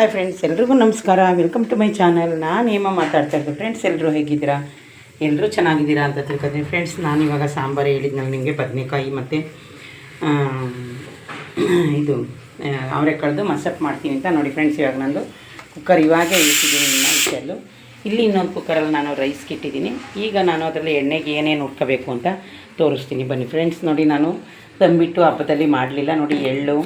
Hi friends ಎಲ್ರಿಗೂ ನಮಸ್ಕಾರ. Welcome to my channel ನಾನು ಹೇಮ ಮಾತಾಡ್ತಾ ಇರ್ತೀನಿ ಫ್ರೆಂಡ್ಸ್ ಎಲ್ಲರೂ ಹೇಗಿದ್ದೀರಾ? ಎಲ್ಲರೂ ಚೆನ್ನಾಗಿದ್ದೀರಾ ಅಂತ ತಿಳ್ಕೊತೀನಿ. ಫ್ರೆಂಡ್ಸ್ ನಾನು ಇವಾಗ ಸಾಂಬಾರು ಹೇಳಿದ್ನಲ್ಲ ನಿಮಗೆ ಬದನೆಕಾಯಿ ಮತ್ತು ಇದು ಅವರೆಕಾಳ್ದು ಮಸಪ್ ಮಾಡ್ತೀನಿ ಅಂತ ನೋಡಿ ಫ್ರೆಂಡ್ಸ್ ಇವಾಗ ನಂದು ಕುಕ್ಕರ್ ಇವಾಗೇ ಇಟ್ಟಿದ್ದೀನಿ ಇನ್ನು ಇಲ್ಲಿ ಇನ್ನೊಂದು ಕುಕ್ಕರಲ್ಲಿ ನಾನು ರೈಸ್ಗೆ ಇಟ್ಟಿದ್ದೀನಿ ಈಗ ನಾನು ಅದರಲ್ಲಿ ಎಣ್ಣೆಗೆ ಏನೇನು ಹುಡ್ಕೋಬೇಕು ಅಂತ ತೋರಿಸ್ತೀನಿ. ಬನ್ನಿ ಫ್ರೆಂಡ್ಸ್ ನೋಡಿ ನಾನು ತಂಬಿಟ್ಟು ಹಬ್ಬದಲ್ಲಿ ಮಾಡಲಿಲ್ಲ. ನೋಡಿ ಎಳ್ಳು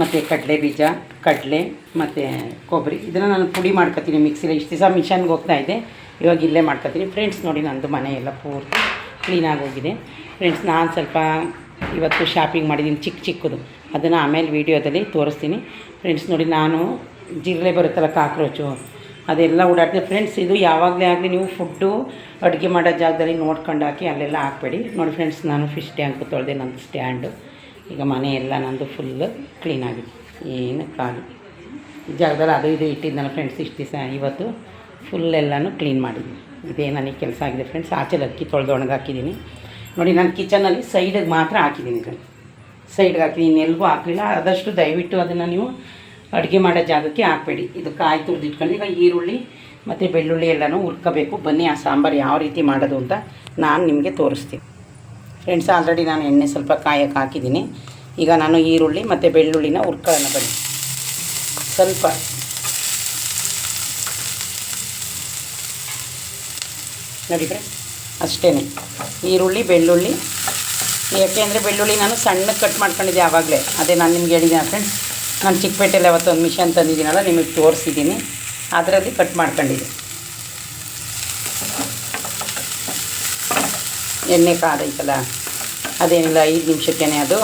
ಮತ್ತು ಕಡಲೆ ಬೀಜ, ಕಡಲೆ ಮತ್ತು ಕೊಬ್ಬರಿ. ಇದನ್ನು ನಾನು ಪುಡಿ ಮಾಡ್ಕೊತೀನಿ ಮಿಕ್ಸಿಲಿ ಇಷ್ಟು ದಿವಸ ಮಿಷನ್ಗೆ ಹೋಗ್ತಾ ಇದ್ದೆ. ಇವಾಗ ಇಲ್ಲೇ ಮಾಡ್ಕೊತೀನಿ. ಫ್ರೆಂಡ್ಸ್ ನೋಡಿ ನಂದು ಮನೆ ಎಲ್ಲ ಪೂರ್ತಿ ಕ್ಲೀನಾಗಿ ಹೋಗಿದೆ. ಫ್ರೆಂಡ್ಸ್ ನಾನು ಸ್ವಲ್ಪ ಇವತ್ತು ಶಾಪಿಂಗ್ ಮಾಡಿದ್ದೀನಿ ಚಿಕ್ಕ ಚಿಕ್ಕದು. ಅದನ್ನು ಆಮೇಲೆ ವೀಡಿಯೋದಲ್ಲಿ ತೋರಿಸ್ತೀನಿ. ಫ್ರೆಂಡ್ಸ್ ನೋಡಿ ನಾನು ಜಿರಳೆ ಬರುತ್ತಲ್ಲ ಕಾಕ್ರೋಚು, ಅದೆಲ್ಲ ಓಡಾಡ್ತೀನಿ. ಫ್ರೆಂಡ್ಸ್ ಇದು ಯಾವಾಗಲೇ ಆಗಲಿ ನೀವು ಫುಡ್ಡು ಅಡುಗೆ ಮಾಡೋ ಜಾಗದಲ್ಲಿ ನೋಡ್ಕೊಂಡು ಹಾಕಿ ಅಲ್ಲೆಲ್ಲ ಹಾಕ್ಬೇಡಿ. ನೋಡಿ ಫ್ರೆಂಡ್ಸ್ ನಾನು ಫಿಶ್ ಟ್ಯಾಂಕ್ ತೊಳೆದೆ ನಂದು ಸ್ಟ್ಯಾಂಡು ಈಗ ಮನೆ ಎಲ್ಲ ನಂದು ಫುಲ್ಲು ಕ್ಲೀನಾಗಿದೆ ಏನು ಖಾಲಿ. ಜಾಗದಲ್ಲಿ ಅದು ಇದು ಇಟ್ಟಿದ್ದೆನಲ್ಲ ಫ್ರೆಂಡ್ಸ್ ಇಷ್ಟು ದಿವಸ ಇವತ್ತು ಫುಲ್ ಎಲ್ಲನೂ ಕ್ಲೀನ್ ಮಾಡಿದ್ದೀನಿ ಇದೇ ನನಗೆ ಕೆಲಸ ಆಗಿದೆ ಫ್ರೆಂಡ್ಸ್ ಆಚೆಲಿ ಅಕ್ಕಿ ತೊಳೆದು ಒಣಗಿ ಹಾಕಿದ್ದೀನಿ. ನೋಡಿ, ನಾನು ಕಿಚನಲ್ಲಿ ಸೈಡಿಗೆ ಮಾತ್ರ ಹಾಕಿದ್ದೀನಿ ಇದನ್ನು ಸೈಡ್ಗೆ ಹಾಕಿದ್ದೀನಿ ಎಲ್ಗೂ ಹಾಕಲಿಲ್ಲ. ಆದಷ್ಟು ದಯವಿಟ್ಟು ಅದನ್ನು ನೀವು ಅಡುಗೆ ಮಾಡೋ ಜಾಗಕ್ಕೆ ಹಾಕಬೇಡಿ. ಇದು ಕಾಯಿ ತುರಿದಿಟ್ಕೊಂಡು ಈಗ ಈರುಳ್ಳಿ ಮತ್ತು ಬೆಳ್ಳುಳ್ಳಿ ಎಲ್ಲನೂ ಹುರ್ಕೋಬೇಕು. ಬನ್ನಿ, ಆ ಸಾಂಬಾರು ಯಾವ ರೀತಿ ಮಾಡೋದು ಅಂತ ನಾನು ನಿಮಗೆ ತೋರಿಸ್ತೀನಿ. ಫ್ರೆಂಡ್ಸ್ ಆಲ್ರೆಡಿ ನಾನು ಎಣ್ಣೆ ಸ್ವಲ್ಪ ಕಾಯಕ್ಕೆ ಹಾಕಿದ್ದೀನಿ. ಈಗ ನಾನು ಈರುಳ್ಳಿ ಮತ್ತು ಬೆಳ್ಳುಳ್ಳಿನ ಉರ್ಕಳನ್ನು ಬನ್ನಿ. ಸ್ವಲ್ಪ. ನೋಡಿ ಫ್ರೆಂಡ್ಸ್ ಅಷ್ಟೇ ಈರುಳ್ಳಿ, ಬೆಳ್ಳುಳ್ಳಿ. ಯಾಕೆಂದರೆ ಬೆಳ್ಳುಳ್ಳಿ ನಾನು ಸಣ್ಣಕ್ಕೆ ಕಟ್ ಮಾಡ್ಕೊಂಡಿದ್ದೆ ಆವಾಗಲೇ. ಅದೇ ನಾನು ನಿಮ್ಗೆ ಹೇಳಿದ್ದೀನಿ ಫ್ರೆಂಡ್ಸ್, ನಾನು ಚಿಕ್ಕಪೇಟೆಯಲ್ಲಿ ಅವತ್ತೊಂದು ಮಿಷನ್ ತಂದಿದ್ದೀನಲ್ಲ, ನಿಮಗೆ ತೋರಿಸಿದ್ದೀನಿ. ಅದರಲ್ಲಿ ಕಟ್ ಮಾಡ್ಕೊಂಡಿದ್ದೆ. ಎಣ್ಣೆ ಕಾದೈತಲ್ಲ ಅದೇನಿಲ್ಲ, ಐದು ನಿಮಿಷಕ್ಕೇ ಅದು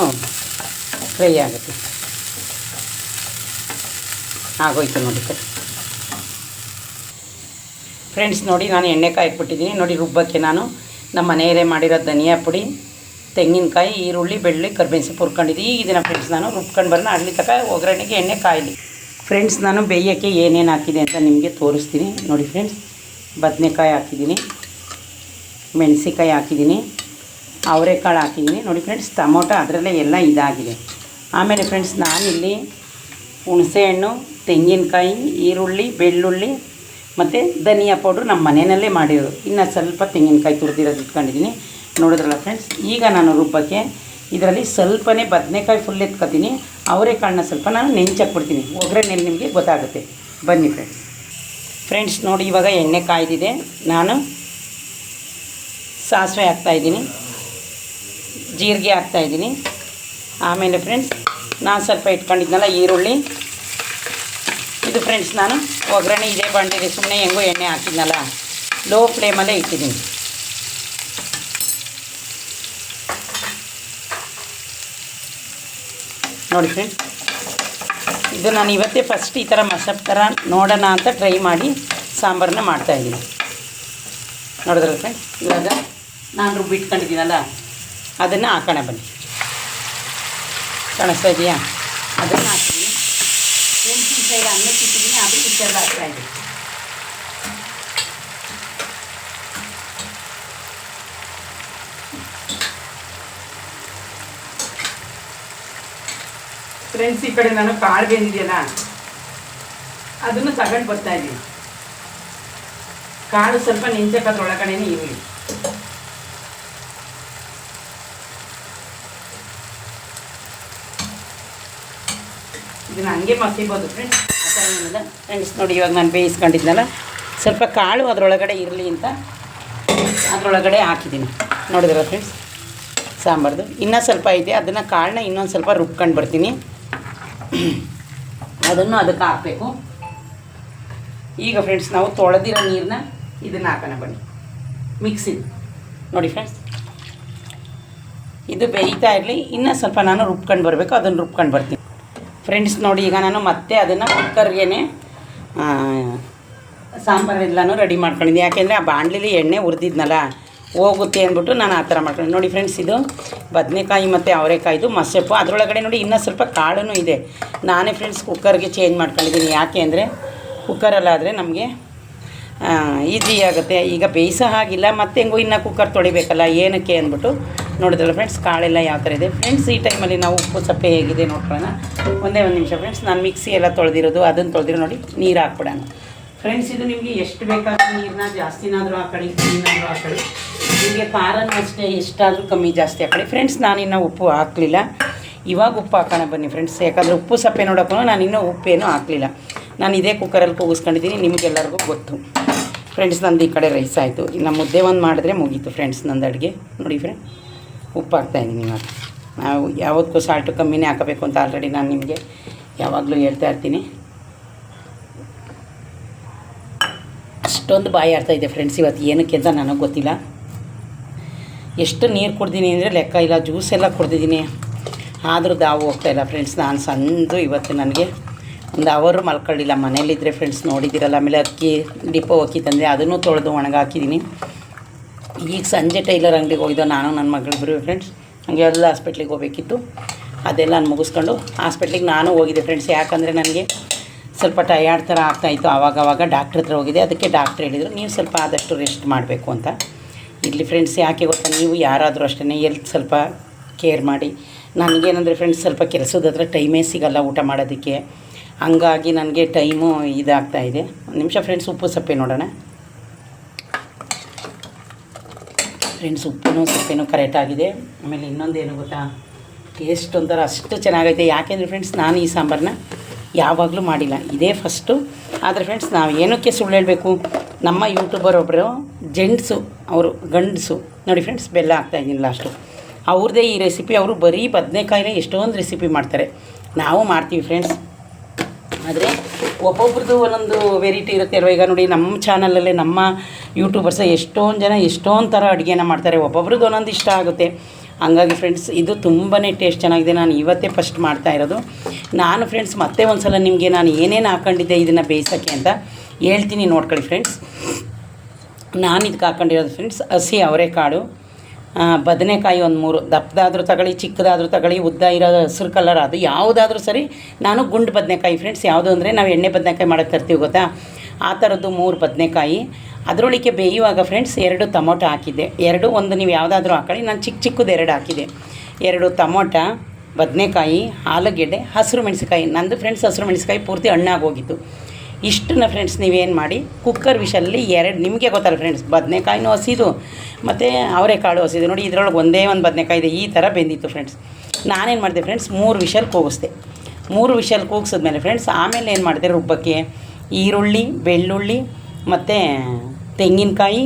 ಫ್ರೈ ಆಗುತ್ತೆ. ಆಗೋಯ್ತು ನೋಡಿ ಸರ್ ಫ್ರೆಂಡ್ಸ್ ನೋಡಿ ನಾನು ಎಣ್ಣೆ ಕಾಯಕ್ಬಿಟ್ಟಿದ್ದೀನಿ ನೋಡಿ ರುಬ್ಬಕ್ಕೆ ನಾನು ನಮ್ಮ ಮನೆಯಲ್ಲೇ ಮಾಡಿರೋ ಧನಿಯಾ ಪುಡಿ, ತೆಂಗಿನಕಾಯಿ, ಈರುಳ್ಳಿ ಬೆಳ್ಳಿ ಕರ್ಬೇವಿನ ಸೊಪ್ಪು ಹುರ್ಕೊಂಡಿದ್ದೀನಿ. ಈಗ ಇದನ್ನು ಫ್ರೆಂಡ್ಸ್ ನಾನು ರುಬ್ಕೊಂಡು ಬರೋಣ. ಅಲ್ಲಿ ತಕ ಒಗ್ಗರಣೆಗೆ ಎಣ್ಣೆ ಕಾಯಲಿ. ಫ್ರೆಂಡ್ಸ್ ನಾನು ಬೇಯೋಕ್ಕೆ ಏನೇನು ಹಾಕಿದೆ ಅಂತ ನಿಮಗೆ ತೋರಿಸ್ತೀನಿ. ನೋಡಿ ಫ್ರೆಂಡ್ಸ್ ಬದನೆಕಾಯಿ ಹಾಕಿದ್ದೀನಿ. ಮೆಣಸಿಕಾಯಿ ಹಾಕಿದ್ದೀನಿ, ಅವರೆಕಾಳು ಹಾಕಿದ್ದೀನಿ. ನೋಡಿ ಫ್ರೆಂಡ್ಸ್ ಟೊಮೊಟೊ ಅದರಲ್ಲೇ ಎಲ್ಲ ಇದಾಗಿದೆ. ಆಮೇಲೆ ಫ್ರೆಂಡ್ಸ್ ನಾನಿಲ್ಲಿ ಹುಣಸೆಹಣ್ಣು, ತೆಂಗಿನಕಾಯಿ, ಈರುಳ್ಳಿ, ಬೆಳ್ಳುಳ್ಳಿ ಮತ್ತು ಧನಿಯಾ ಪೌಡ್ರು ನಮ್ಮ ಮನೆಯಲ್ಲೇ ಮಾಡಿರೋದು. ಇನ್ನು ಸ್ವಲ್ಪ ತೆಂಗಿನಕಾಯಿ ತುರಿದಿರೋದು ಇಟ್ಕೊಂಡಿದ್ದೀನಿ. ನೋಡಿದ್ರಲ್ಲ ಫ್ರೆಂಡ್ಸ್ ಈಗ ನಾನು ರುಬ್ಬಕ್ಕೆ ಇದರಲ್ಲಿ ಸ್ವಲ್ಪನೇ ಬದನೆಕಾಯಿ ಫುಲ್ ಎತ್ಕೊತೀನಿ. ಅವರೆಕಾಳನ್ನ ಸ್ವಲ್ಪ ನಾನು ನೆಂಚಾಕ್ಬಿಡ್ತೀನಿ. ಒಗ್ಗರಣೆಯಲ್ಲಿ ನಿಮಗೆ ಗೊತ್ತಾಗುತ್ತೆ. ಬನ್ನಿ ಫ್ರೆಂಡ್ಸ್ ಫ್ರೆಂಡ್ಸ್ ನೋಡಿ ಇವಾಗ ಎಣ್ಣೆ ಕಾಯ್ದಿದೆ. ನಾನು ಸಾಸಿವೆ ಹಾಕ್ತಾಯಿದ್ದೀನಿ ಜೀರಿಗೆ ಹಾಕ್ತಾಯಿದ್ದೀನಿ ಆಮೇಲೆ ಫ್ರೆಂಡ್ಸ್ ನಾನು ಸ್ವಲ್ಪ ಇಟ್ಕೊಂಡಿದ್ನಲ್ಲ ಈರುಳ್ಳಿ. ಇದು ಫ್ರೆಂಡ್ಸ್ ನಾನು ಒಗ್ಗರಣೆ ಇದೇ ಬಾಂಡೆಗೆ ಸುಮ್ಮನೆ ಹೆಂಗೋ ಎಣ್ಣೆ ಹಾಕಿದ್ನಲ್ಲ ಲೋ ಫ್ಲೇಮಲ್ಲೇ ಇಟ್ಟಿದ್ದೀನಿ. ನೋಡಿ ಫ್ರೆಂಡ್ಸ್ ಇದು ನಾನು ಇವತ್ತೇ ಫಸ್ಟ್ ಈ ಥರ ಮಸಪ್ ಥರ ನೋಡೋಣ ಅಂತ ಟ್ರೈ ಮಾಡಿ ಸಾಂಬಾರನ್ನ ಮಾಡ್ತಾಯಿದ್ದೀನಿ ನೋಡಿದ್ರಲ್ಲ ಫ್ರೆಂಡ್ ಇವಾಗ ನಾನು ರುಬ್ಬಿಟ್ಕೊಂಡಿದ್ದೀನಲ್ಲ ಅದನ್ನು ಹಾಕೋಣ ಬನ್ನಿ. ಕಾಣಿಸ್ತಾ ಇದೆಯಾ? ಅದನ್ನು ಹಾಕ್ತೀನಿ. ಮೆಣಸಿನ ಸೈಡ್ ಅನ್ನಕ್ಕೆ ಇಟ್ಟಿದ್ದೀನಿ ಅದು ಹಾಕ್ತಾ ಹಾಕ್ತಾಯಿದ್ದೀನಿ ಫ್ರೆಂಡ್ಸ್ ಈ ಕಡೆ ನಾನು ಕಾಳು ಬೆಂದಿದೆಯಲ್ಲ, ಅದನ್ನು ತಗೊಂಡು ಬರ್ತಾ ಇದ್ದೀನಿ ಕಾಳು ಸ್ವಲ್ಪ ನೆಂಚಕ್ಕದ್ರೊಳಗಡೆ ಈರುಳ್ಳಿ ಇದನ್ನ ಹಂಗೆ ಮಸಿಬೋದು ಫ್ರೆಂಡ್ಸ್ ಫ್ರೆಂಡ್ಸ್ ನೋಡಿ ಇವಾಗ ನಾನು ಬೇಯಿಸ್ಕೊಂಡಿದ್ನಲ್ಲ. ಸ್ವಲ್ಪ ಕಾಳು ಅದರೊಳಗಡೆ ಇರಲಿ ಅಂತ ಅದರೊಳಗಡೆ ಹಾಕಿದ್ದೀನಿ. ನೋಡಿದ್ರ ಫ್ರೆಂಡ್ಸ್ ಸಾಂಬಾರ್ದು. ಇನ್ನೂ ಸ್ವಲ್ಪ ಇದೆ. ಅದನ್ನು ಕಾಳನ್ನ ಇನ್ನೊಂದು ಸ್ವಲ್ಪ ರುಬ್ಕೊಂಡು ಬರ್ತೀನಿ. ಅದನ್ನು ಅದಕ್ಕೆ ಹಾಕಬೇಕು. ಈಗ ಫ್ರೆಂಡ್ಸ್ ನಾವು ತೊಳೆದಿರೋ ನೀರನ್ನ ಇದನ್ನು ಹಾಕೋಣ ಬನ್ನಿ. ಮಿಕ್ಸಿ ನೋಡಿ ಫ್ರೆಂಡ್ಸ್ ಇದು ಬೇಯ್ತಾ ಇರಲಿ. ಇನ್ನೂ ಸ್ವಲ್ಪ ನಾನು ರುಬ್ಕೊಂಡು ಬರಬೇಕು. ಅದನ್ನು ರುಬ್ಕೊಂಡು ಬರ್ತೀನಿ. ಫ್ರೆಂಡ್ಸ್ ನೋಡಿ ಈಗ ನಾನು ಮತ್ತೆ ಅದನ್ನು ಕುಕ್ಕರ್ಗೆ ಸಾಂಬಾರೆಲ್ಲನೂ ರೆಡಿ ಮಾಡ್ಕೊಂಡಿದ್ದೆ ಯಾಕೆಂದರೆ ಆ ಬಾಣಲಿಲಿ ಎಣ್ಣೆ ಹುರಿದಿದ್ನಲ್ಲ ಹೋಗುತ್ತೆ ಅಂದ್ಬಿಟ್ಟು ನಾನು ಆ ಥರ ಮಾಡ್ಕೊಂಡು ನೋಡಿ ಫ್ರೆಂಡ್ಸ್ ಇದು ಬದನೆಕಾಯಿ ಮತ್ತು ಅವರೆಕಾಯಿದು ಮಸೆಪ್ಪು ಅದರೊಳಗಡೆ ನೋಡಿ ಇನ್ನೂ ಸ್ವಲ್ಪ ಕಾಳು ಇದೆ. ನಾನೇ ಫ್ರೆಂಡ್ಸ್ ಕುಕ್ಕರ್ಗೆ ಚೇಂಜ್ ಮಾಡ್ಕೊಂಡಿದ್ದೀನಿ. ಯಾಕೆ ಅಂದರೆ ಕುಕ್ಕರಲ್ಲಾದರೆ ನಮಗೆ ಈಸಿ ಆಗುತ್ತೆ. ಈಗ ಬೇಯಿಸೋ ಹಾಗಿಲ್ಲ, ಮತ್ತೆ ಹೆಂಗೋ ಇನ್ನು ಕುಕ್ಕರ್ ತೊಳಿಬೇಕಲ್ಲ, ಏನಕ್ಕೆ ಅಂದ್ಬಿಟ್ಟು ನೋಡಿದ್ರಲ್ಲ ಫ್ರೆಂಡ್ಸ್ ಕಾಳೆಲ್ಲ ಯಾವ ಥರ ಇದೆ. ಫ್ರೆಂಡ್ಸ್ ಈ ಟೈಮಲ್ಲಿ ನಾವು ಉಪ್ಪು, ಸಪ್ಪೆ ಹೇಗಿದೆ ನೋಡ್ಕೊಳ್ಳೋಣ. ಒಂದೇ ಒಂದು ನಿಮಿಷ ಫ್ರೆಂಡ್ಸ್ ನಾನು ಮಿಕ್ಸಿ ಎಲ್ಲ ತೊಳೆದಿರೋದು, ಅದನ್ನು ತೊಳೆದಿರೋ ನೋಡಿ, ನೀರು ಹಾಕ್ಬಿಡೋಣ. ಫ್ರೆಂಡ್ಸ್ ಇದು ನಿಮಗೆ ಎಷ್ಟು ಬೇಕಾದರೂ ನೀರನ್ನ ಜಾಸ್ತಿನಾದರೂ ಹಾಕೊಳ್ಳಿ ಕಮ್ಮಿನಾದರೂ ಹಾಕೊಳ್ಳಿ ನಿಮಗೆ ಖಾರನೂ ಅಷ್ಟೇ, ಎಷ್ಟಾದರೂ ಕಮ್ಮಿ ಜಾಸ್ತಿ ಹಾಕೊಳ್ಳಿ ಫ್ರೆಂಡ್ಸ್ ನಾನು ನಾನಿನ್ನು ಉಪ್ಪು ಹಾಕಲಿಲ್ಲ. ಇವಾಗ ಉಪ್ಪು ಹಾಕೋಣ ಬನ್ನಿ ಫ್ರೆಂಡ್ಸ್ ಯಾಕಂದರೆ ಉಪ್ಪು, ಸಪ್ಪೆ ನೋಡೋಕ್ಕೂ ನಾನು ಇನ್ನೂ ಉಪ್ಪೇನು ಹಾಕಲಿಲ್ಲ. ನಾನು ಇದೇ ಕುಕ್ಕರಲ್ಲಿ ಕೂಗಿಸ್ಕೊಂಡಿದ್ದೀನಿ, ನಿಮಗೆಲ್ಲರಿಗೂ ಗೊತ್ತು. ಫ್ರೆಂಡ್ಸ್ ನಂದು ಈ ಕಡೆ ರೈಸ್ ಆಯಿತು. ಇನ್ನು ಮುದ್ದೆ ಒಂದು ಮಾಡಿದ್ರೆ ಮುಗೀತು ಫ್ರೆಂಡ್ಸ್ ನಂದು ಅಡುಗೆ. ನೋಡಿ ಫ್ರೆಂಡ್ ಉಪ್ಪು ಹಾಕ್ತಾಯಿದ್ದೀನಿ ಇವಾಗ. ನಾವು ಯಾವತ್ತೂ ಸಾಲ್ಟು ಕಮ್ಮಿನೇ ಹಾಕಬೇಕು ಅಂತ ಆಲ್ರೆಡಿ ನಾನು ನಿಮಗೆ ಯಾವಾಗಲೂ ಹೇಳ್ತಾ ಇರ್ತೀನಿ. ಅಷ್ಟೊಂದು ಬಾಯಿ ಇದೆ ಫ್ರೆಂಡ್ಸ್ ಇವತ್ತು ಏನಕ್ಕೆ ಅಂತ ನನಗೆ ಗೊತ್ತಿಲ್ಲ. ಎಷ್ಟು ನೀರು ಕುಡ್ದೀನಿ ಅಂದರೆ ಲೆಕ್ಕ ಇಲ್ಲ ಜ್ಯೂಸ್ ಎಲ್ಲ ಕುಡ್ದಿದ್ದೀನಿ ಆದರೂ ದಾವು ಹೋಗ್ತಾಯಿಲ್ಲ ಫ್ರೆಂಡ್ಸ್ ನಾನು ಸಂದು ಇವತ್ತು ನನಗೆ ಒಂದು ಅವರು ಮಲ್ಕೊಳ್ಳಿಲ್ಲ ಮನೇಲಿದ್ದರೆ ಫ್ರೆಂಡ್ಸ್ ನೋಡಿದ್ದೀರಲ್ಲ ಆಮೇಲೆ ಅಕ್ಕಿ ಡಿಪೋ ಅಕ್ಕಿ ತಂದರೆ ಅದನ್ನು ತೊಳೆದು ಒಣಗಾಕಿದ್ದೀನಿ ಈಗ ಸಂಜೆ ಟೈಲರ್ ಅಂಗಡಿಗೆ ಹೋಗಿದ್ದೋ ನಾನು ನನ್ನ ಮಗಳಿಬ್ಬರು ಫ್ರೆಂಡ್ಸ್ ಹಂಗೆ ಎಲ್ಲ ಹಾಸ್ಪಿಟ್ಲಿಗೆ ಹೋಗಬೇಕಿತ್ತು. ಅದೆಲ್ಲ ನಾನು ಮುಗಿಸ್ಕೊಂಡು ಹಾಸ್ಪಿಟ್ಲಿಗೆ ನಾನು ಹೋಗಿದ್ದೆ ಫ್ರೆಂಡ್ಸ್ ಯಾಕಂದರೆ ನನಗೆ ಸ್ವಲ್ಪ ಟಯರ್ಡ್ ಥರ ಆಗ್ತಾಯಿತ್ತು ಆವಾಗ ಆವಾಗ ಡಾಕ್ಟ್ರ್ ಹತ್ರ ಹೋಗಿದ್ದೆ. ಅದಕ್ಕೆ ಡಾಕ್ಟ್ರ್ ಹೇಳಿದರು, ನೀವು ಸ್ವಲ್ಪ ಆದಷ್ಟು ರೆಸ್ಟ್ ಮಾಡಬೇಕು ಅಂತ. ಇಲ್ಲಿ ಫ್ರೆಂಡ್ಸ್ ಯಾಕೆ ಗೊತ್ತಾ, ನೀವು ಯಾರಾದರೂ ಅಷ್ಟೇ ಎಲ್ತ್ ಸ್ವಲ್ಪ ಕೇರ್ ಮಾಡಿ. ನನಗೇನಂದರೆ ಫ್ರೆಂಡ್ಸ್ ಸ್ವಲ್ಪ ಕೆಲಸದ ಹತ್ರ ಟೈಮೇ ಸಿಗಲ್ಲ ಊಟ ಮಾಡೋದಕ್ಕೆ. ಹಂಗಾಗಿ ನನಗೆ ಟೈಮು ಇದಾಗ್ತಾ ಇದೆ. ಒಂದು ನಿಮಿಷ ಫ್ರೆಂಡ್ಸ್, ಉಪ್ಪು ಸಪ್ಪೆ ನೋಡೋಣ. ಫ್ರೆಂಡ್ಸ್ ಉಪ್ಪು ಸಪ್ಪೆನೂ ಕರೆಕ್ಟಾಗಿದೆ ಆಮೇಲೆ ಇನ್ನೊಂದು ಏನು ಗೊತ್ತಾ? ಟೇಸ್ಟ್ ಒಂಥರ ಅಷ್ಟು ಚೆನ್ನಾಗೈತೆ. ಯಾಕೆಂದರೆ ಫ್ರೆಂಡ್ಸ್, ನಾನು ಈ ಸಾಂಬಾರನ್ನ ಯಾವಾಗಲೂ ಮಾಡಿಲ್ಲ. ಇದೇ ಫಸ್ಟು ಆದರೆ ಫ್ರೆಂಡ್ಸ್, ನಾವು ಏನಕ್ಕೆ ಸುಳ್ಳು ಹೇಳಬೇಕು? ನಮ್ಮ ಯೂಟ್ಯೂಬರ್ ಒಬ್ಬರು ಜೆಂಟ್ಸು, ಅವರು, ಗಂಡಸು, ನೋಡಿ ಫ್ರೆಂಡ್ಸ್, ಬೆಲ್ಲ ಹಾಕ್ತಾಯಿದ್ದೀನಿ ಲಾಸ್ಟು ಅವ್ರದ್ದೇ ಈ ರೆಸಿಪಿ ಅವರು ಬರೀ ಬದನೆಕಾಯಿನೇ ಎಷ್ಟೊಂದು ರೆಸಿಪಿ ಮಾಡ್ತಾರೆ. ನಾವು ಮಾಡ್ತೀವಿ ಫ್ರೆಂಡ್ಸ್. ಆದರೆ ಒಬ್ಬೊಬ್ರದ್ದು ಒಂದೊಂದು ವೆರೈಟಿ ಇರುತ್ತೆ. ಅಲ್ವ ಈಗ ನೋಡಿ ನಮ್ಮ ಚಾನಲಲ್ಲೇ ನಮ್ಮ ಯೂಟ್ಯೂಬರ್ಸ್ ಎಷ್ಟೊಂದು ಜನ ಎಷ್ಟೊಂದು ಥರ ಅಡುಗೆನ ಮಾಡ್ತಾರೆ. ಒಬ್ಬೊಬ್ರದ್ದು ಒಂದೊಂದು ಇಷ್ಟ ಆಗುತ್ತೆ. ಹಂಗಾಗಿ ಫ್ರೆಂಡ್ಸ್ ಇದು ತುಂಬಾ ಟೇಸ್ಟ್ ಚೆನ್ನಾಗಿದೆ. ನಾನು ಇವತ್ತೇ ಫಸ್ಟ್ ಮಾಡ್ತಾ ಇರೋದು. ನಾನು ಫ್ರೆಂಡ್ಸ್ ಮತ್ತೆ ಒಂದು ಸಲ ನಿಮಗೆ ನಾನು ಏನೇನು ಹಾಕೊಂಡಿದ್ದೆ ಇದನ್ನು ಬೇಯಿಸೋಕ್ಕೆ ಅಂತ ಹೇಳ್ತೀನಿ. ನೋಡ್ಕೊಳ್ಳಿ ಫ್ರೆಂಡ್ಸ್ ನಾನು ಇದಕ್ಕೆ ಹಾಕೊಂಡಿರೋದು ಫ್ರೆಂಡ್ಸ್ ಹಸಿ ಅವರೆಕಾಳು. ಬದನೆಕಾಯಿ ಒಂದು ಮೂರು, ದಪ್ಪದಾದ್ರೂ ತಗೊಳ್ಳಿ, ಚಿಕ್ಕದಾದ್ರೂ ತಗೊಳ್ಳಿ, ಉದ್ದ ಇರೋ ಹಸಿರು ಕಲರ್ ಅದು ಯಾವುದಾದ್ರೂ ಸರಿ, ನಾನು ಗುಂಡು ಬದನೆಕಾಯಿ ಫ್ರೆಂಡ್ಸ್ ಯಾವುದು ಅಂದರೆ ನಾವು ಎಣ್ಣೆ ಬದನೆಕಾಯಿ ಮಾಡೋಕ್ಕೆ ತರ್ತೀವಿ ಗೊತ್ತಾ? ಆ ಥರದ್ದು ಮೂರು ಬದನೆಕಾಯಿ. ಅದರೊಳಗೆ ಬೇಯುವಾಗ ಫ್ರೆಂಡ್ಸ್ ಎರಡು ಟೊಮೊಟೊ ಹಾಕಿದ್ದೆ. ಎರಡು, ಒಂದು ನೀವು ಯಾವುದಾದ್ರೂ ಹಾಕೊಳ್ಳಿ, ನಾನು ಚಿಕ್ಕ ಚಿಕ್ಕದು ಎರಡು ಹಾಕಿದೆ ಎರಡು ಟೊಮೊಟ, ಬದನೆಕಾಯಿ, ಆಲೂಗೆಡ್ಡೆ, ಹಸಿರು ಮೆಣಸಿಕಾಯಿ ನಂದು ಫ್ರೆಂಡ್ಸ್ ಹಸಿರು ಮೆಣಸಿಕಾಯಿ ಪೂರ್ತಿ ಹಣ್ಣಾಗೋಗಿತ್ತು ಇಷ್ಟನ್ನ ಫ್ರೆಂಡ್ಸ್ ನೀವೇನು ಮಾಡಿ? ಕುಕ್ಕರ್ ವಿಷಲ್ಲಿ ಎರಡು, ನಿಮಗೆ ಗೊತ್ತಲ್ಲ ಫ್ರೆಂಡ್ಸ್ ಬದನೆಕಾಯಿನೂ ಹಸಿದು, ಮತ್ತು ಅವರೆಕಾಳು ಹಸಿದು. ನೋಡಿ, ಇದರೊಳಗೆ ಒಂದೇ ಒಂದು ಬದನೆಕಾಯಿ ಇದೆ, ಈ ಥರ ಬೆಂದಿತ್ತು ಫ್ರೆಂಡ್ಸ್ ನಾನೇನು ಮಾಡಿದೆ ಫ್ರೆಂಡ್ಸ್ ಮೂರು ವಿಷಲ್ ಕೂಗಿಸ್ದೆ. ಮೂರು ವಿಷಲ್ ಕೂಗಿಸಿದ್ಮೇಲೆ ಫ್ರೆಂಡ್ಸ್ ಆಮೇಲೆ ಏನು ಮಾಡಿದೆ ರುಬ್ಬಕ್ಕೆ? ಈರುಳ್ಳಿ, ಬೆಳ್ಳುಳ್ಳಿ, ಮತ್ತು ತೆಂಗಿನಕಾಯಿ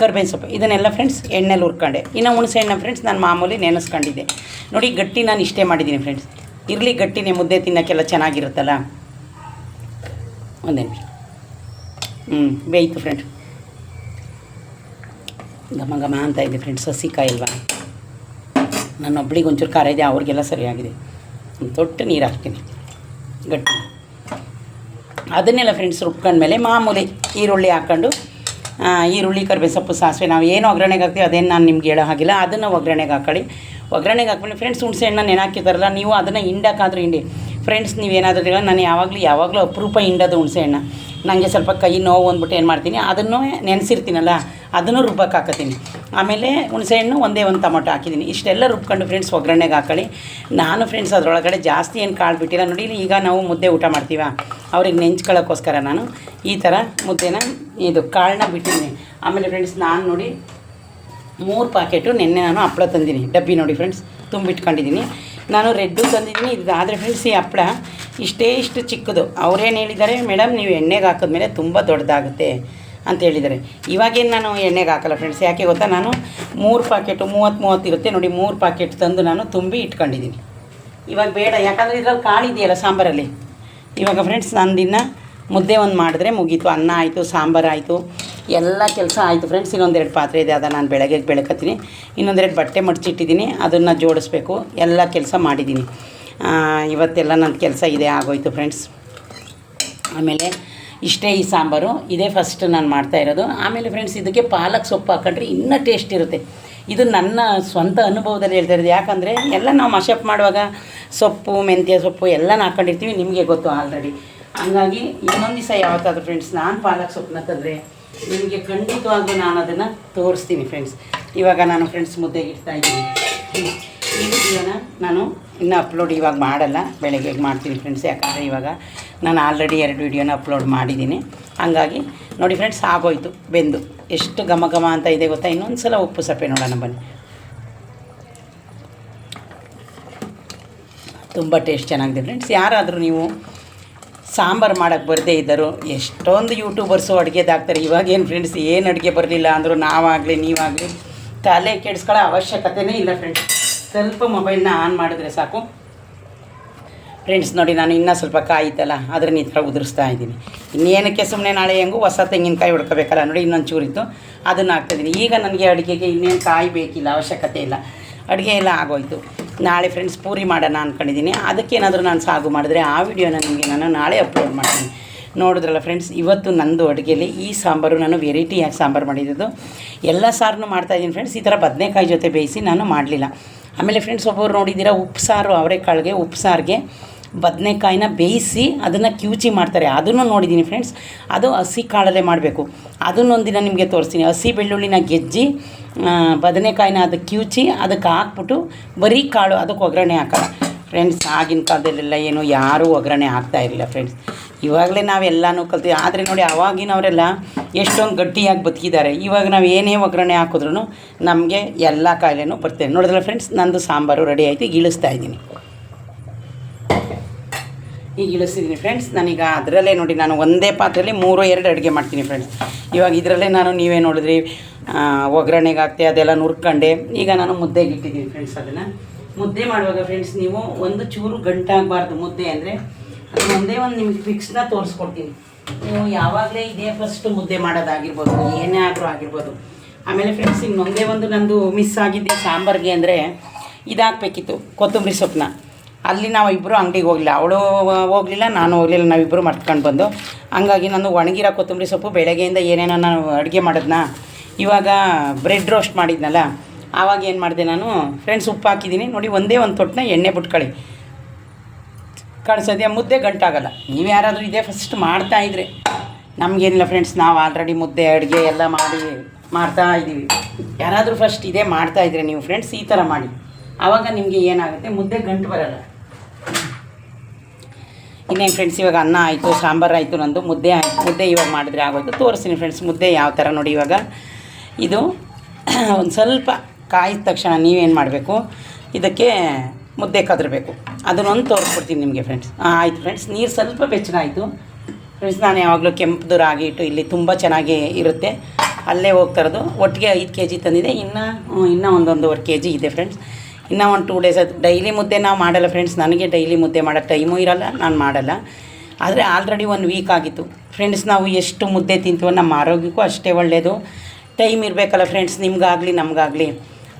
ಕರ್ಬೇವಿನ ಸೊಪ್ಪು, ಇದನ್ನೆಲ್ಲ ಫ್ರೆಂಡ್ಸ್ ಎಣ್ಣೆಲಿ ಹುರ್ಕೊಂಡೆ. ಇನ್ನು ಹುಣಸೆ ಹಣ್ಣು ಫ್ರೆಂಡ್ಸ್ ನಾನು ಮಾಮೂಲಿ ನೆನೆಸ್ಕೊಂಡಿದ್ದೆ. ನೋಡಿ, ಗಟ್ಟಿ ನಾನು ಇಷ್ಟೇ ಮಾಡಿದ್ದೀನಿ ಫ್ರೆಂಡ್ಸ್ ಇರಲಿ ಗಟ್ಟಿನೇ, ಮುದ್ದೆ ತಿನ್ನೋಕ್ಕೆಲ್ಲ ಚೆನ್ನಾಗಿರುತ್ತಲ್ಲ? ಒಂದೇ ನಿಮಿಷ. ಹ್ಞೂ ಬೇಯಿತು ಫ್ರೆಂಡ್ ಘಮ ಘಮ ಅಂತ ಇದೆ ಫ್ರೆಂಡ್ಸ್ ಸಸಿಕಾಯಿ ಅಲ್ವಾ ನನ್ನ ಒಬ್ಳಿಗೆ ಒಂಚೂರು ಖಾರ ಇದೆ, ಅವ್ರಿಗೆಲ್ಲ ಸರಿಯಾಗಿದೆ. ತೊಟ್ಟು ನೀರು ಹಾಕ್ತೀನಿ. ಗಟ್ಟಿ. ಅದನ್ನೆಲ್ಲ ಫ್ರೆಂಡ್ಸ್ ರುಬ್ಕೊಂಡ್ಮೇಲೆ ಮಾಮೂಲಿ ಈರುಳ್ಳಿ ಹಾಕ್ಕೊಂಡು ಈರುಳ್ಳಿ ಸೊಪ್ಪು ಸಾಸಿವೆ, ನಾವು ಏನು ಒಗ್ಗರಣೆಗೆ ಹಾಕ್ತೀವಿ ಅದೇನು ನಾನು ನಿಮ್ಗೆ ಹೇಳೋ ಹಾಗಿಲ್ಲ, ಅದನ್ನು ಒಗ್ಗರಣೆಗೆ ಹಾಕೊಳ್ಳಿ. ಒಗ್ಗರಣೆಗೆ ಹಾಕ್ಬಿಟ್ಟು ಫ್ರೆಂಡ್ಸ್ ಹುಣಸೆ ಹಣ್ಣು ನೆನಾಕಿದಾರಲ್ಲ ನೀವು ಅದನ್ನು ಹಿಂಡಕ್ಕಾದ್ರೂ ಹಿಂಡಿ. ಫ್ರೆಂಡ್ಸ್ ನೀವೇನಾದರೂ ಹೇಳೋ ನಾನು ಯಾವಾಗಲೂ ಯಾವಾಗಲೂ ಅಪರೂಪ ಹಿಂಡೋದು ಹುಣಸೆ ಹಣ್ಣು. ನನಗೆ ಸ್ವಲ್ಪ ಕೈ ನೋವು ಅಂದ್ಬಿಟ್ಟು ಏನು ಮಾಡ್ತೀನಿ, ಅದನ್ನು ನೆನೆಸಿರ್ತೀನಲ್ಲ, ಅದನ್ನು ರುಬ್ಬಕ್ಕೆ ಹಾಕತ್ತೀನಿ. ಆಮೇಲೆ ಹುಣಸೆ ಹಣ್ಣು ಒಂದೇ ಒಂದು ಟೊಮೊಟೊ ಹಾಕಿದ್ದೀನಿ. ಇಷ್ಟೆಲ್ಲ ರುಬ್ಕೊಂಡು ಫ್ರೆಂಡ್ಸ್ ಒಗ್ಗರಣೆಗೆ ಹಾಕೊಳ್ಳಿ. ನಾನು ಫ್ರೆಂಡ್ಸ್ ಅದರೊಳಗಡೆ ಜಾಸ್ತಿ ಏನು ಕಾಳು ಬಿಟ್ಟಿಲ್ಲ. ನೋಡಿ ಈಗ ನಾವು ಮುದ್ದೆ ಊಟ ಮಾಡ್ತೀವ? ಅವ್ರಿಗೆ ನೆಂಚ್ಕೊಳ್ಳೋಕ್ಕೋಸ್ಕರ ನಾನು ಈ ಥರ ಮುದ್ದೆನ, ಇದು ಕಾಳನ್ನ ಬಿಟ್ಟಿದ್ದೀನಿ. ಆಮೇಲೆ ಫ್ರೆಂಡ್ಸ್ ನಾನು ನೋಡಿ ಮೂರು ಪ್ಯಾಕೆಟು ನಿನ್ನೆ ನಾನು ಹಪ್ಪಳ ತಂದೀನಿ. ಡಬ್ಬಿ ನೋಡಿ ಫ್ರೆಂಡ್ಸ್ ತುಂಬಿಟ್ಕೊಂಡಿದ್ದೀನಿ ನಾನು ರೆಡ್ಡು ತಂದಿದ್ದೀನಿ, ಇದು ಫ್ರೆಂಡ್ಸ್ ಈ ಹಪ್ಪಳ. ಇಷ್ಟೇ ಇಷ್ಟು ಚಿಕ್ಕದು. ಅವ್ರೇನು ಹೇಳಿದ್ದಾರೆ, ಮೇಡಮ್, ನೀವು ಎಣ್ಣೆಗೆ ಹಾಕಿದ್ಮೇಲೆ ತುಂಬ ದೊಡ್ಡದಾಗುತ್ತೆ ಅಂತ ಹೇಳಿದ್ದಾರೆ. ಇವಾಗೇನು ನಾನು ಎಣ್ಣೆಗೆ ಹಾಕಲ್ಲ ಫ್ರೆಂಡ್ಸ್ ಯಾಕೆ ಗೊತ್ತಾ? ನಾನು ಮೂರು ಪ್ಯಾಕೆಟು ಮೂವತ್ತು ಮೂವತ್ತು ಇರುತ್ತೆ. ನೋಡಿ, ಮೂರು ಪ್ಯಾಕೆಟ್ ತಂದು ನಾನು ತುಂಬಿ ಇಟ್ಕೊಂಡಿದ್ದೀನಿ. ಇವಾಗ ಬೇಡ, ಯಾಕಂದರೆ ಇದ್ರಲ್ಲಿ ಕಾಳಿದೆಯಲ್ಲ ಸಾಂಬಾರಲ್ಲಿ. ಇವಾಗ ಫ್ರೆಂಡ್ಸ್ ನಾನು ದಿನ ಮುದ್ದೆ ಒಂದು ಮಾಡಿದ್ರೆ ಮುಗೀತು. ಅನ್ನ ಆಯಿತು, ಸಾಂಬಾರು ಆಯಿತು. ಎಲ್ಲ ಕೆಲಸ ಆಯಿತು ಫ್ರೆಂಡ್ಸ್ ಇನ್ನೊಂದೆರಡು ಪಾತ್ರೆ ಇದೆ, ಅದನ್ನು ನಾನು ಬೆಳಗ್ಗೆ ಬೆಳಕತ್ತೀನಿ. ಇನ್ನೊಂದೆರಡು ಬಟ್ಟೆ ಮಡಚಿಟ್ಟಿದ್ದೀನಿ, ಅದನ್ನು ಜೋಡಿಸ್ಬೇಕು. ಎಲ್ಲ ಕೆಲಸ ಮಾಡಿದ್ದೀನಿ. ಇವತ್ತೆಲ್ಲ ನನ್ನ ಕೆಲಸ ಇದೆ, ಆಗೋಯ್ತು ಫ್ರೆಂಡ್ಸ್ ಆಮೇಲೆ ಇಷ್ಟೇ ಈ ಸಾಂಬಾರು, ಇದೇ ಫಸ್ಟ್ ನಾನು ಮಾಡ್ತಾ ಇರೋದು. ಆಮೇಲೆ ಫ್ರೆಂಡ್ಸ್ ಇದಕ್ಕೆ ಪಾಲಕ್ ಸೊಪ್ಪು ಹಾಕೊಂಡ್ರೆ ಇನ್ನೂ ಟೇಸ್ಟ್ ಇರುತ್ತೆ. ಇದು ನನ್ನ ಸ್ವಂತ ಅನುಭವದಲ್ಲಿ ಹೇಳ್ತಾ ಇರೋದು. ಯಾಕಂದರೆ ಎಲ್ಲ ನಾವು ಮಶಪ್ ಮಾಡುವಾಗ ಸೊಪ್ಪು, ಮೆಂತ್ಯ ಸೊಪ್ಪು ಎಲ್ಲ ಹಾಕೊಂಡಿರ್ತೀವಿ, ನಿಮಗೆ ಗೊತ್ತು ಆಲ್ರೆಡಿ ಹಂಗಾಗಿ ಇನ್ನೊಂದು ದಿವಸ ಯಾವತ್ತಾದ್ರೂ ಫ್ರೆಂಡ್ಸ್ ನಾನು ಪಾಲಕ್ ಸೊಪ್ಪನ್ನ ತಂದರೆ ನಿಮಗೆ ಖಂಡಿತವಾಗೂ ನಾನು ಅದನ್ನು ತೋರಿಸ್ತೀನಿ ಫ್ರೆಂಡ್ಸ್ ಇವಾಗ ನಾನು ಫ್ರೆಂಡ್ಸ್ ಮುದ್ದೆ ಇಡ್ತಾ ಇದ್ದೀನಿ. ಈ ವಿಡಿಯೋನ ನಾನು ಇನ್ನೂ ಅಪ್ಲೋಡ್ ಇವಾಗ ಮಾಡಲ್ಲ. ಬೆಳಗ್ಗೆ ಮಾಡ್ತೀನಿ ಫ್ರೆಂಡ್ಸ್ ಯಾಕಂದರೆ ಇವಾಗ ನಾನು ಆಲ್ರೆಡಿ ಎರಡು ವಿಡಿಯೋನ ಅಪ್ಲೋಡ್ ಮಾಡಿದ್ದೀನಿ. ಹಾಗಾಗಿ ನೋಡಿ ಫ್ರೆಂಡ್ಸ್ ಆಗೋಯ್ತು, ಬೆಂದು. ಎಷ್ಟು ಘಮ ಘಮ ಅಂತ ಇದೆ ಗೊತ್ತಾ? ಇನ್ನೊಂದು ಸಲ ಉಪ್ಪು ಸಪ್ಪೆ ನೋಡೋಣ ಬನ್ನಿ. ತುಂಬ ಟೇಸ್ಟ್ ಚೆನ್ನಾಗಿದೆ ಫ್ರೆಂಡ್ಸ್ ಯಾರಾದರೂ ನೀವು ಸಾಂಬಾರು ಮಾಡೋಕ್ಕೆ ಬರದೇ ಇದ್ದರು. ಎಷ್ಟೊಂದು ಯೂಟ್ಯೂಬರ್ಸು ಅಡುಗೆದಾಗ್ತಾರೆ. ಇವಾಗೇನು ಫ್ರೆಂಡ್ಸ್ ಏನು ಅಡುಗೆ ಬರಲಿಲ್ಲ ಅಂದರೂ ನಾವಾಗಲಿ, ನೀವಾಗಲಿ ತಲೆ ಕೆಡಿಸ್ಕೊಳ್ಳೋ ಅವಶ್ಯಕತೆನೇ ಇಲ್ಲ ಫ್ರೆಂಡ್ಸ್ ಸ್ವಲ್ಪ ಮೊಬೈಲ್ನ ಆನ್ ಮಾಡಿದ್ರೆ ಸಾಕು. ಫ್ರೆಂಡ್ಸ್ ನೋಡಿ, ನಾನು ಇನ್ನೂ ಸ್ವಲ್ಪ ಕಾಯಿತಲ್ಲ ಅದ್ರನ್ನ ಈ ಥರ ಉದುರಿಸ್ತಾ ಇದ್ದೀನಿ. ಇನ್ನೇನಕ್ಕೆ ಸುಮ್ಮನೆ ನಾಳೆ ಹೆಂಗೂ ಹೊಸ ತೆಂಗಿನಕಾಯಿ ಹುಡ್ಕೋಬೇಕಲ್ಲ ನೋಡಿ ಇನ್ನೊಂದು ಚೂರಿತ್ತು ಅದನ್ನು ಹಾಕ್ತಾಯಿದ್ದೀನಿ ಈಗ ನನಗೆ ಅಡುಗೆಗೆ ಇನ್ನೇನು ಕಾಯಿ ಬೇಕಿಲ್ಲ, ಅವಶ್ಯಕತೆ ಇಲ್ಲ. ಅಡುಗೆ ಎಲ್ಲ ಆಗೋಯ್ತು. ನಾಳೆ ಫ್ರೆಂಡ್ಸ್ ಪೂರಿ ಮಾಡೋಣ ಅಂದ್ಕೊಂಡಿದ್ದೀನಿ ಅದಕ್ಕೇನಾದರೂ ನಾನು ಸಾಗು ಮಾಡಿದ್ರೆ ಆ ವಿಡಿಯೋನ ನಿಮಗೆ ನಾನು ನಾಳೆ ಅಪ್ಲೋಡ್ ಮಾಡ್ತೀನಿ. ನೋಡಿದ್ರಲ್ಲ ಫ್ರೆಂಡ್ಸ್ ಇವತ್ತು ನಂದು ಅಡುಗೆಯಲ್ಲಿ ಈ ಸಾಂಬಾರು, ನಾನು ವೆರೈಟಿಯಾಗಿ ಸಾಂಬಾರು ಮಾಡಿದ್ದು. ಎಲ್ಲ ಸಾರನ್ನು ಮಾಡ್ತಾಯಿದ್ದೀನಿ ಫ್ರೆಂಡ್ಸ್ ಈ ಥರ ಬದನೆಕಾಯಿ ಜೊತೆ ಬೇಯಿಸಿ ನಾನು ಮಾಡಲಿಲ್ಲ. ಆಮೇಲೆ ಫ್ರೆಂಡ್ಸ್ ಒಬ್ಬರು ನೋಡಿದ್ದೀರಾ ಉಪ್ಪು ಸಾರು ಅವರೆಕಾಳಿಗೆ ಉಪ್ಪು ಬದನೆಕಾಯಿನ ಬೇಯಿಸಿ ಅದನ್ನು ಕ್ಯೂಚಿ ಮಾಡ್ತಾರೆ. ಅದನ್ನು ನೋಡಿದ್ದೀನಿ ಫ್ರೆಂಡ್ಸ್ ಅದು ಹಸಿ ಕಾಳಲ್ಲೇ ಮಾಡಬೇಕು. ಅದನ್ನೊಂದಿನ ನಿಮಗೆ ತೋರಿಸ್ತೀನಿ. ಹಸಿ ಬೆಳ್ಳುಳ್ಳಿನ ಗೆಜ್ಜಿ ಬದನೆಕಾಯಿನ ಅದಕ್ಕೆ ಕ್ಯೂಚಿ ಅದಕ್ಕೆ ಹಾಕ್ಬಿಟ್ಟು ಬರೀ ಕಾಳು ಅದಕ್ಕೆ ಒಗ್ಗರಣೆ ಹಾಕೋಲ್ಲ. ಫ್ರೆಂಡ್ಸ್ ಆಗಿನ ಕಾಲದಲ್ಲೆಲ್ಲ ಏನು ಯಾರೂ ಒಗ್ಗರಣೆ ಹಾಕ್ತಾ ಇರಲಿಲ್ಲ ಫ್ರೆಂಡ್ಸ್ ಇವಾಗಲೇ ನಾವೆಲ್ಲನೂ ಕಲ್ತೀವಿ. ಆದರೆ ನೋಡಿ ಅವಾಗಿನವರೆಲ್ಲ ಎಷ್ಟೊಂದು ಗಟ್ಟಿಯಾಗಿ ಬದುಕಿದ್ದಾರೆ. ಇವಾಗ ನಾವು ಏನೇ ಒಗ್ಗರಣೆ ಹಾಕಿದ್ರೂ ನಮಗೆ ಎಲ್ಲ ಕಾಯಿಲೆನೂ ಬರ್ತೇವೆ ನೋಡಿದ್ರೆ ಫ್ರೆಂಡ್ಸ್ ನಂದು ಸಾಂಬಾರು ರೆಡಿ ಆಯಿತು, ಇಳಿಸ್ತಾ ಇದ್ದೀನಿ. ಈಗ ಇಳಿಸಿದ್ದೀನಿ ಫ್ರೆಂಡ್ಸ್ ನಾನೀಗ ಅದರಲ್ಲೇ ನೋಡಿ, ನಾನು ಒಂದೇ ಪಾತ್ರೆಯಲ್ಲಿ ಮೂರು, ಎರಡು ಅಡುಗೆ ಮಾಡ್ತೀನಿ ಫ್ರೆಂಡ್ಸ್ ಇವಾಗ ಇದರಲ್ಲೇ ನಾನು ನೀವೇ ನೋಡಿದ್ರಿ ಒಗ್ಗರಣೆಗೆ ಹಾಕ್ತೆ ಅದೆಲ್ಲ ನುರ್ಕೊಂಡೆ. ಈಗ ನಾನು ಮುದ್ದೆಗೆ ಇಟ್ಟಿದ್ದೀನಿ ಫ್ರೆಂಡ್ಸ್ ಅದನ್ನು. ಮುದ್ದೆ ಮಾಡುವಾಗ ಫ್ರೆಂಡ್ಸ್ ನೀವು ಒಂದು ಚೂರು ಗಂಟಾಗಬಾರ್ದು ಮುದ್ದೆ ಅಂದರೆ, ಅದು ಒಂದೇ ಒಂದು ನಿಮಗೆ ಫಿಕ್ಸ್ನ ತೋರಿಸ್ಕೊಡ್ತೀನಿ. ನೀವು ಯಾವಾಗಲೇ ಇದೇ ಫಸ್ಟ್ ಮುದ್ದೆ ಮಾಡೋದಾಗಿರ್ಬೋದು, ಏನೇ ಆದರೂ ಆಗಿರ್ಬೋದು. ಆಮೇಲೆ ಫ್ರೆಂಡ್ಸ್ ಇನ್ನೊಂದೇ ಒಂದು ನಂದು ಮಿಸ್ ಆಗಿದ್ದೆ ಸಾಂಬಾರಿಗೆ ಅಂದರೆ ಇದಾಗಬೇಕಿತ್ತು, ಕೊತ್ತಂಬರಿ ಸೊಪ್ಪನ್ನ ಅಲ್ಲಿ ನಾವು ಇಬ್ಬರು ಅಂಗಡಿಗೆ ಹೋಗಲಿಲ್ಲ. ಅವಳು ಹೋಗಲಿಲ್ಲ, ನಾನು ಹೋಗಲಿಲ್ಲ ನಾವಿಬ್ಬರು ಮರ್ತ್ಕೊಂಡು ಬಂದು. ಹಂಗಾಗಿ ನಾನು ಒಣಗಿರೋ ಕೊತ್ತಂಬರಿ ಸೊಪ್ಪು ಬೆಳಗ್ಗೆಯಿಂದ ಏನೇನೋ ನಾನು ಅಡುಗೆ ಮಾಡಿದ್ನ, ಇವಾಗ ಬ್ರೆಡ್ ರೋಸ್ಟ್ ಮಾಡಿದ್ನಲ್ಲ, ಆವಾಗ ಏನು ಮಾಡಿದೆ ನಾನು ಫ್ರೆಂಡ್ಸ್ ಉಪ್ಪು ಹಾಕಿದ್ದೀನಿ ನೋಡಿ ಒಂದೇ ಒಂದು ತೊಟ್ಟನ್ನ ಎಣ್ಣೆ ಬಿಟ್ಕೊಳ್ಳಿ. ಕಾಣಿಸೋದೆ ಮುದ್ದೆ ಗಂಟಾಗಲ್ಲ. ನೀವು ಯಾರಾದರೂ ಇದೇ ಫಸ್ಟ್ ಮಾಡ್ತಾ ಇದ್ರೆ. ನಮಗೇನಿಲ್ಲ ಫ್ರೆಂಡ್ಸ್ ನಾವು ಆಲ್ರೆಡಿ ಮುದ್ದೆ, ಅಡುಗೆ ಎಲ್ಲ ಮಾಡಿ, ಮಾಡ್ತಾ ಇದ್ದೀವಿ ಯಾರಾದರೂ ಫಸ್ಟ್ ಇದೇ ಮಾಡ್ತಾ ಇದ್ರೆ ನೀವು ಫ್ರೆಂಡ್ಸ್ ಈ ಥರ ಮಾಡಿ. ಆವಾಗ ನಿಮಗೆ ಏನಾಗುತ್ತೆ? ಮುದ್ದೆ ಗಂಟು ಬರಲ್ಲ. ಇನ್ನೇನು ಫ್ರೆಂಡ್ಸ್ ಇವಾಗ ಅನ್ನ ಆಯಿತು, ಸಾಂಬಾರು ಆಯಿತು, ನಂದು ಮುದ್ದೆ ಆಯ್ತು. ಮುದ್ದೆ ಇವಾಗ ಮಾಡಿದ್ರೆ ಆಗೋಯ್ತು. ತೋರಿಸ್ತೀನಿ ಫ್ರೆಂಡ್ಸ್ ಮುದ್ದೆ ಯಾವ ಥರ ನೋಡಿ ಇವಾಗ. ಇದು ಒಂದು ಸ್ವಲ್ಪ ಕಾಯಿದ ತಕ್ಷಣ ನೀವೇನು ಮಾಡಬೇಕು? ಇದಕ್ಕೆ ಮುದ್ದೆ ಕದರಬೇಕು. ಅದನ್ನೊಂದು ತೋರಿಸ್ಕೊಡ್ತೀನಿ ನಿಮಗೆ ಫ್ರೆಂಡ್ಸ್ ಆಯಿತು ಫ್ರೆಂಡ್ಸ್ ನೀರು ಸ್ವಲ್ಪ ಬೆಚ್ಚನಾಯಿತು ಫ್ರೆಂಡ್ಸ್ ನಾನು ಯಾವಾಗಲೂ ಕೆಂಪುದು ರಾಗಿ ಇಟ್ಟು ಇಲ್ಲಿ ತುಂಬ ಚೆನ್ನಾಗಿ ಇರುತ್ತೆ. ಅಲ್ಲೇ ಹೋಗ್ತಾ ಇರೋದು. ಒಟ್ಟಿಗೆ ಐದು ಕೆ ಜಿ ತಂದಿದೆ. ಇನ್ನೂ ಇನ್ನೂ ಒಂದೊಂದುವರೆ ಕೆ ಜಿ ಇದೆ ಫ್ರೆಂಡ್ಸ್ ಇನ್ನೂ ಒಂದು ಟೂ ಡೇಸ್ ಅದು ಡೈಲಿ ಮುದ್ದೆ ನಾವು ಮಾಡಲ್ಲ ಫ್ರೆಂಡ್ಸ್ ನನಗೆ ಡೈಲಿ ಮುದ್ದೆ ಮಾಡೋ ಟೈಮು ಇರಲ್ಲ, ನಾನು ಮಾಡಲ್ಲ. ಆದರೆ ಆಲ್ರೆಡಿ ಒಂದು ವೀಕ್ ಆಗಿತ್ತು. ಫ್ರೆಂಡ್ಸ್ ನಾವು ಎಷ್ಟು ಮುದ್ದೆ ತಿಂತೀವೋ ನಮ್ಮ ಆರೋಗ್ಯಕ್ಕೂ ಅಷ್ಟೇ ಒಳ್ಳೆಯದು ಟೈಮ್ ಇರಬೇಕಲ್ಲ ಫ್ರೆಂಡ್ಸ್ ನಿಮಗಾಗಲಿ, ನಮಗಾಗಲಿ.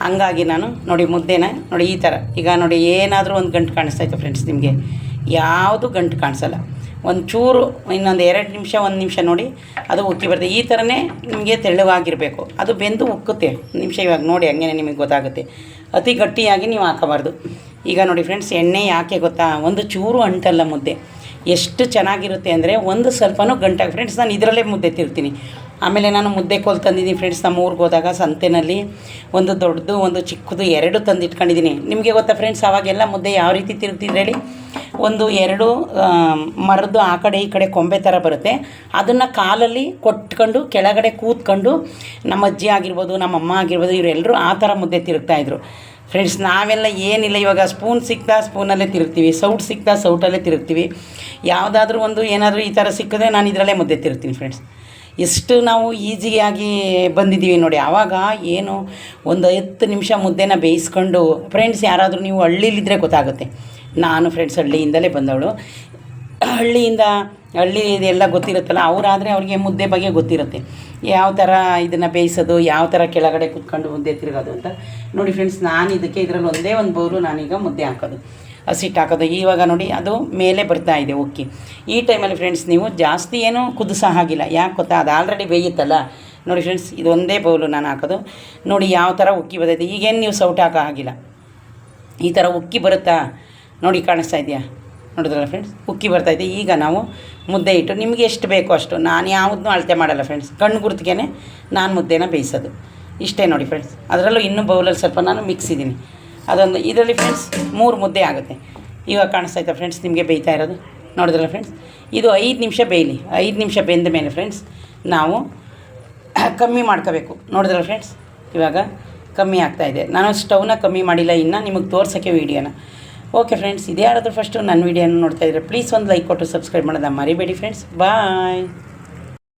ಹಂಗಾಗಿ ನಾನು ನೋಡಿ ಮುದ್ದೆನ ನೋಡಿ ಈ ಥರ ಈಗ ನೋಡಿ ಏನಾದರೂ ಒಂದು ಗಂಟು ಕಾಣಿಸ್ತಾಯಿತ್ತು ಫ್ರೆಂಡ್ಸ್ ನಿಮಗೆ. ಯಾವುದು ಗಂಟು ಕಾಣಿಸಲ್ಲ. ಒಂದು ಚೂರು ಇನ್ನೊಂದು ಎರಡು ನಿಮಿಷ, ಒಂದು ನಿಮಿಷ ನೋಡಿ, ಅದು ಉಕ್ಕಿ ಬರ್ತದೆ ಈ ಥರನೇ ನಿಮಗೆ ತೆಳುವಾಗಿರಬೇಕು. ಅದು ಬೆಂದು ಉಕ್ಕುತ್ತೆ. ನಿಮಿಷ ಇವಾಗ ನೋಡಿ ಹಂಗೆ ನಿಮಗೆ ಗೊತ್ತಾಗುತ್ತೆ. ಅತಿ ಗಟ್ಟಿಯಾಗಿ ನೀವು ಹಾಕಬಾರ್ದು. ಈಗ ನೋಡಿ ಫ್ರೆಂಡ್ಸ್, ಎಣ್ಣೆ ಯಾಕೆ ಗೊತ್ತಾ? ಒಂದು ಚೂರು ಅಂಟಲ್ಲ ಮುದ್ದೆ. ಎಷ್ಟು ಚೆನ್ನಾಗಿರುತ್ತೆ ಅಂದರೆ ಒಂದು ಸ್ವಲ್ಪನೂ ಗಂಟಾಗಿ ಫ್ರೆಂಡ್ಸ್, ನಾನು ಇದರಲ್ಲೇ ಮುದ್ದೆ ತಿರ್ತೀನಿ. ಆಮೇಲೆ ನಾನು ಮುದ್ದೆ ಕೋಲ್ ತಂದಿದ್ದೀನಿ ಫ್ರೆಂಡ್ಸ್, ನಮ್ಮ ಊರಿಗೆ ಹೋದಾಗ ಸಂತೆನಲ್ಲಿ. ಒಂದು ದೊಡ್ಡದು, ಒಂದು ಚಿಕ್ಕದು, ಎರಡು ತಂದಿಟ್ಕೊಂಡಿದ್ದೀನಿ. ನಿಮಗೆ ಗೊತ್ತಾ ಫ್ರೆಂಡ್ಸ್, ಅವಾಗೆಲ್ಲ ಮುದ್ದೆ ಯಾವ ರೀತಿ ತಿರುಗ್ತಿದ್ರೆ ಹೇಳಿ? ಒಂದು ಎರಡು ಮರದ್ದು ಆ ಕಡೆ ಈ ಕಡೆ ಕೊಂಬೆ ಥರ ಬರುತ್ತೆ. ಅದನ್ನು ಕಾಲಲ್ಲಿ ಕೊಟ್ಕೊಂಡು ಕೆಳಗಡೆ ಕೂತ್ಕೊಂಡು ನಮ್ಮ ಅಜ್ಜಿ ಆಗಿರ್ಬೋದು, ನಮ್ಮ ಅಮ್ಮ ಆಗಿರ್ಬೋದು ಇವರೆಲ್ಲರೂ ಆ ಥರ ಮುದ್ದೆ ತಿರುಗ್ತಾಯಿದ್ರು ಫ್ರೆಂಡ್ಸ್ ನಾವೆಲ್ಲ ಏನಿಲ್ಲ, ಇವಾಗ ಸ್ಪೂನ್ ಸಿಕ್ತಾ ಸ್ಪೂನಲ್ಲೇ ತಿರುಗ್ತೀವಿ. ಸೌಟ್ ಸಿಕ್ತಾ ಸೌಟಲ್ಲೇ ತಿರುಗ್ತೀವಿ. ಯಾವುದಾದ್ರೂ ಒಂದು ಏನಾದರೂ ಈ ಥರ ಸಿಕ್ಕಿದ್ರೆ ನಾನು ಇದರಲ್ಲೇ ಮುದ್ದೆ ತಿರುಗ್ತೀನಿ ಫ್ರೆಂಡ್ಸ್ ಎಷ್ಟು ನಾವು ಈಸಿಯಾಗಿ ಬಂದಿದ್ದೀವಿ ನೋಡಿ. ಆವಾಗ ಏನು ಒಂದು ಹತ್ತು ನಿಮಿಷ ಮುದ್ದೆನ ಬೇಯಿಸ್ಕೊಂಡು ಫ್ರೆಂಡ್ಸ್ ಯಾರಾದರೂ ನೀವು ಹಳ್ಳಿಲಿದ್ದರೆ ಗೊತ್ತಾಗುತ್ತೆ. ನಾನು ಫ್ರೆಂಡ್ಸ್ ಹಳ್ಳಿಯಿಂದಲೇ ಬಂದವಳು. ಹಳ್ಳಿಯಿಂದ ಹಳ್ಳಿ ಇದೆಲ್ಲ ಗೊತ್ತಿರುತ್ತಲ್ಲ, ಅವರಾದರೆ ಅವ್ರಿಗೆ ಮುದ್ದೆ ಬಗ್ಗೆ ಗೊತ್ತಿರುತ್ತೆ. ಯಾವ ಥರ ಇದನ್ನು ಬೇಯಿಸೋದು, ಯಾವ ಥರ ಕೆಳಗಡೆ ಕುತ್ಕೊಂಡು ಮುದ್ದೆ ತಿರುಗೋದು ಅಂತ. ನೋಡಿ ಫ್ರೆಂಡ್ಸ್ ನಾನು ಇದಕ್ಕೆ ಇದರಲ್ಲಿ ಒಂದೇ ಒಂದು ಬೌಲು ನಾನೀಗ ಮುದ್ದೆ ಹಾಕೋದು. ಹಸಿಟ್ಟು ಹಾಕೋದು. ಇವಾಗ ನೋಡಿ, ಅದು ಮೇಲೆ ಬರ್ತಾ ಇದೆ ಉಕ್ಕಿ ಈ ಟೈಮಲ್ಲಿ ಫ್ರೆಂಡ್ಸ್ ನೀವು ಜಾಸ್ತಿ ಏನೂ ಕುದಿಸೋ ಹಾಗಿಲ್ಲ. ಯಾಕೆ ಗೊತ್ತಾ? ಅದು ಆಲ್ರೆಡಿ ಬೇಯುತ್ತಲ್ಲ. ನೋಡಿ ಫ್ರೆಂಡ್ಸ್ ಇದೊಂದೇ ಬೌಲು ನಾನು ಹಾಕೋದು. ನೋಡಿ, ಯಾವ ಥರ ಉಕ್ಕಿ ಬರ್ತೈತೆ. ಈಗೇನು ನೀವು ಸೌಟ್ ಹಾಕೋ ಹಾಗಿಲ್ಲ. ಈ ಥರ ಉಕ್ಕಿ ಬರುತ್ತಾ? ನೋಡಿ ಕಾಣಿಸ್ತಾ ಇದೆಯಾ? ನೋಡಿದ್ರಲ್ಲ ಫ್ರೆಂಡ್ಸ್ ಉಕ್ಕಿ ಬರ್ತಾಯಿದೆ ಈಗ ನಾವು ಮುದ್ದೆ ಇಟ್ಟು ನಿಮಗೆ ಎಷ್ಟು ಬೇಕೋ ಅಷ್ಟು ನಾನು ಯಾವುದನ್ನೂ ಅಳತೆ ಮಾಡಲ್ಲ ಫ್ರೆಂಡ್ಸ್ ಕಣ್ಣು ಗುರ್ತಿಗೆ ನಾನು ಮುದ್ದೆನ ಬೇಯಿಸೋದು. ಇಷ್ಟೇ ನೋಡಿ ಫ್ರೆಂಡ್ಸ್ ಅದರಲ್ಲೂ ಇನ್ನೂ ಬೌಲಲ್ಲಿ ಸ್ವಲ್ಪ ನಾನು ಮಿಕ್ಸ್ ಇದ್ದೀನಿ. ಅದೊಂದು ಇದರಲ್ಲಿ ಫ್ರೆಂಡ್ಸ್ ಮೂರು ಮುದ್ದೆ ಆಗುತ್ತೆ. ಇವಾಗ ಕಾಣಿಸ್ತಾ ಇದೆ ಫ್ರೆಂಡ್ಸ್ ನಿಮಗೆ ಬೇಯ್ತಾ ಇರೋದು. ನೋಡಿದ್ರಲ್ಲ ಫ್ರೆಂಡ್ಸ್ ಇದು ಐದು ನಿಮಿಷ ಬೇಯಲಿ. ಐದು ನಿಮಿಷ ಬೆಂದ ಮೇಲೆ ಫ್ರೆಂಡ್ಸ್ ನಾವು ಕಮ್ಮಿ ಮಾಡ್ಕೋಬೇಕು. ನೋಡಿದ್ರಲ್ಲ ಫ್ರೆಂಡ್ಸ್ ಇವಾಗ ಕಮ್ಮಿ ಆಗ್ತಾಯಿದೆ ನಾನು ಸ್ಟವ್ನ ಕಮ್ಮಿ ಮಾಡಿಲ್ಲ. ಇನ್ನು ನಿಮಗೆ ತೋರ್ಸೋಕ್ಕೆ ವೀಡಿಯೋನ ಓಕೆ ಫ್ರೆಂಡ್ಸ್ ಇದೇ ಯಾರಾದರೂ ಫಸ್ಟು ನನ್ನ ವೀಡಿಯೋನ ನೋಡ್ತಾ ಇದ್ದರೆ ಪ್ಲೀಸ್ ಒಂದು ಲೈಕ್ ಕೊಟ್ಟು ಸಬ್ಸ್ಕ್ರೈಬ್ ಮಾಡೋದ ಮರಿಬೇಡಿ ಫ್ರೆಂಡ್ಸ್ ಬಾಯ್